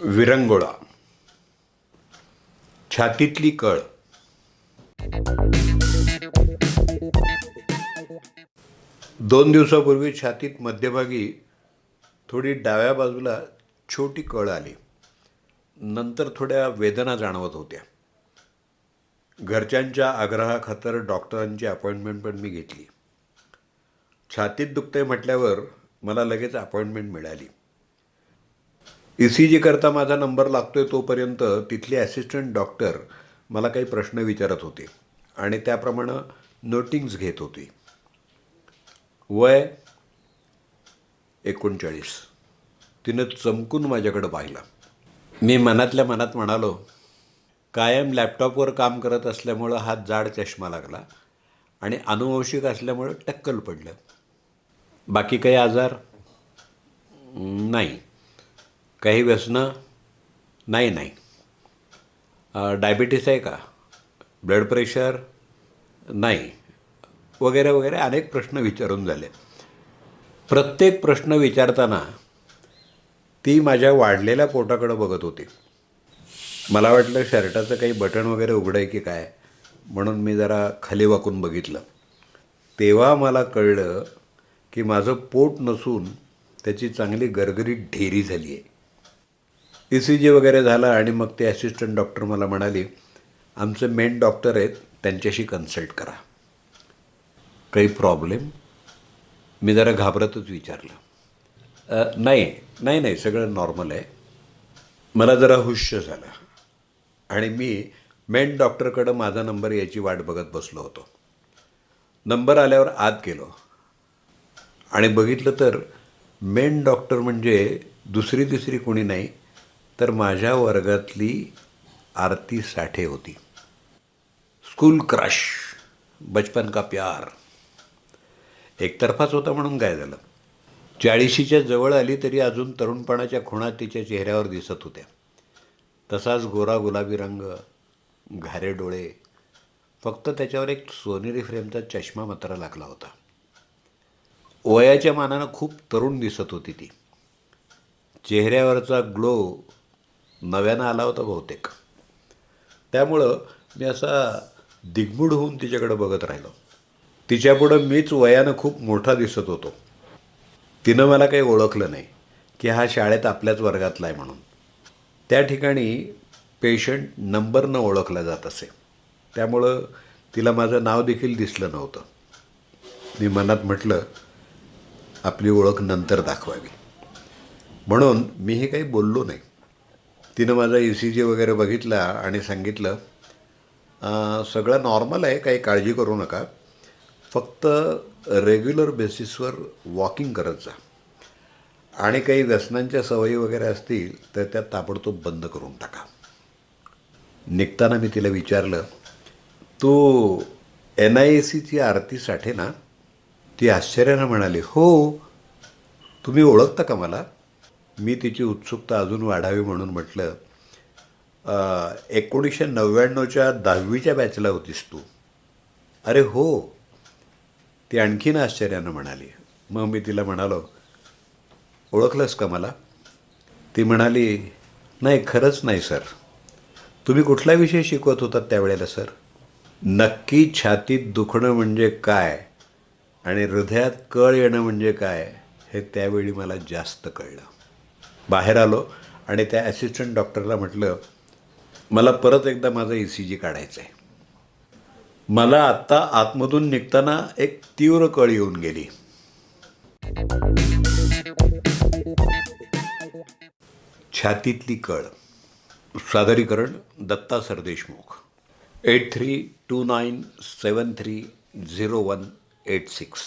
विरंगुळा. छातीतली कळ. दोन दिवसापूर्वी छातीत मध्यभागी थोडी डाव्या बाजूला छोटी कळ आली. नंतर थोड्या वेदना जाणवत होत्या. घरच्यांच्या आग्रहाखातर डॉक्टरांची अपॉइंटमेंट पण मी घेतली. छातीत दुखतंय म्हटल्यावर मला लगेच अपॉइंटमेंट मिळाली. ई सी जी करता माझा नंबर लागतोय तोपर्यंत तिथली ॲसिस्टंट डॉक्टर मला काही प्रश्न विचारत होते. आणि त्याप्रमाणे नोटिंग्स घेत होती. वय एकोणचाळीस. तिनं चमकून माझ्याकडं पाहिलं. मी मनातल्या मनात म्हणालो कायम लॅपटॉपवर काम करत असल्यामुळं हा जाड चष्मा लागला आणि अनुवंशिक असल्यामुळं टक्कल पडलं. बाकी काही आजार? नाही. काही व्यसनं नाही नाही. डायबिटीस आहे का? ब्लड प्रेशर नाही. वगैरे वगैरे अनेक प्रश्न विचारून झाले. प्रत्येक प्रश्न विचारताना ती माझ्या वाढलेल्या पोटाकडं बघत होती. मला वाटलं शर्टाचं काही बटन वगैरे उघडं आहे की काय? म्हणून मी जरा खाली वाकून बघितलं. तेव्हा मला कळलं की माझं पोट नसून त्याची चांगली गरगरीत ढेरी झाली आहे ई सी जी वगैरे झालं आणि मग ते असिस्टंट डॉक्टर मला म्हणाली आमचे मेन डॉक्टर आहेत त्यांच्याशी कन्सल्ट करा. काही प्रॉब्लेम मी जरा घाबरतच विचारलं. नाही नाही नाही सगळं नॉर्मल आहे. मला जरा हुश्य झालं. आणि मी मेन डॉक्टरकडं माझा नंबर याची वाट बघत बसलो होतो. नंबर आल्यावर आत गेलो. आणि बघितलं तर मेन डॉक्टर म्हणजे दुसरी तिसरी कोणी नाही तर माझ्या वर्गातली आरती साठे होती. स्कूल क्रश बचपन का प्यार. एकतर्फाच होता म्हणून काय झालं? चाळीशीच्या जवळ आली तरी अजून तरुणपणाच्या खुणा तिच्या चेहऱ्यावर दिसत होत्या. तसाच गोरा गुलाबी रंग घारे डोळे फक्त त्याच्यावर एक सोनेरी फ्रेमचा चष्मा मात्र लागला होता. वयाच्या मानानं खूप तरुण दिसत होती ती. चेहऱ्यावरचा ग्लो नव्यानं आला होता बहुतेक. त्यामुळं मी असा दिग्मूढ होऊन तिच्याकडे बघत राहिलो. तिच्यापुढं मीच वयानं खूप मोठा दिसत होतो. तिनं मला काही ओळखलं नाही की हा शाळेत आपल्याच वर्गातला आहे म्हणून. त्या ठिकाणी पेशंट नंबरनं ओळखला जात असे. त्यामुळं तिला माझं नाव देखील दिसलं नव्हतं. मी मनात म्हटलं आपली ओळख नंतर दाखवावी. म्हणून मीही काही बोललो नाही. तिनं माझा ई सी जी वगैरे बघितला आणि सांगितलं सगळं नॉर्मल आहे काही काळजी करू नका. फक्त रेग्युलर बेसिसवर वॉकिंग करत जा. आणि काही व्यसनांच्या सवयी वगैरे असतील तर त्या ताबडतोब बंद करून टाका. निघताना मी तिला विचारलं तू एन आय ए सीची आरती साठे ना? ती आश्चर्यानं म्हणाली हो. तुम्ही ओळखता का मला? मी तिची उत्सुकता अजून वाढावी म्हणून म्हटलं एकोणीसशे नव्याण्णवच्या दहावीच्या बॅचला होतीस तू. अरे हो ती आणखीन आश्चर्यानं म्हणाली. मग मी तिला म्हणालो ओळखलंस का मला? ती म्हणाली नाही खरंच नाही सर. तुम्ही कुठला विषय शिकवत होतात त्यावेळेला सर? नक्की छातीत दुखणं म्हणजे काय आणि हृदयात कळ येणं म्हणजे काय हे त्यावेळी मला जास्त कळलं. बाहेर आलो आणि त्या ॲसिस्टंट डॉक्टरला म्हटलं मला परत एकदा माझं ई सी जी काढायचं आहे मला आत्ता आतमधून निघताना एक तीव्र कळ येऊन गेली. छातीतली कळ. सादरीकरण Datta Sardeshmukh. Eight three two nine seven three zero one eight six